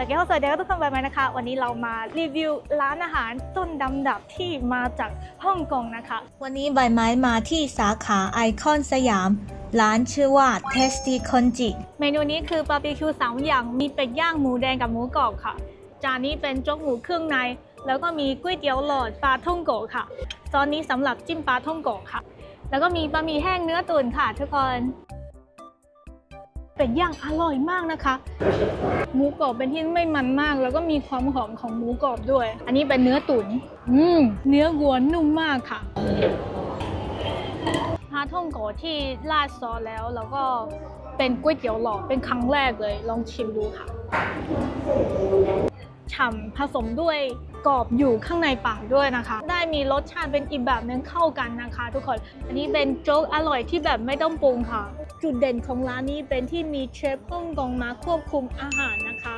แต่แก้วสวัสดีครับทุกคนไปไหมนะคะ วันนี้เรามารีวิวร้านอาหารต้นดำดับที่มาจากฮ่องกงนะคะ วันนี้ใบไม้มาที่สาขาไอคอนสยาม ร้านชื่อว่า Tasty Konji เมนูนี้คือบาร์บีคิวสามอย่างมีเป็ดย่างหมูแดงกับหมูกรอบค่ะ จานนี้เป็นโจ๊กหมูเครื่องใน แล้วก็มีก๋วยเตี๋ยวหลอดปลาท่องโกะค่ะซอสนี้สำหรับจิ้มปลาท่องโกะค่ะ แล้วก็มีบะหมี่แห้งเนื้อตุ๋นค่ะทุกคน เป็ดย่างอร่อยมากนะคะ หมูกรอบเป็นที่ไม่มันมาก แล้วก็มีความหอมของหมูกรอบด้วย อันนี้เป็นเนื้อตุ๋นอืมเนื้อวัวนุ่มมากค่ะฮาท่องโกที่ราดซอสแล้วแล้วก็เป็นก๋วยเตี๋ยวหลอดเป็นครั้งแรกเลย ลองชิมดูค่ะ ฉ่ำผสมด้วยกรอบอยู่ข้างในปากด้วยนะคะ ได้มีรสชาติเป็นอีกแบบนึงเข้ากันนะคะ ทุกคน อันนี้เป็นโจ๊กอร่อยที่แบบไม่ต้องปรุงค่ะ จุดเด่นของร้านนี้เป็นที่มีเชฟฮ่องกงมาควบคุมอาหารนะคะ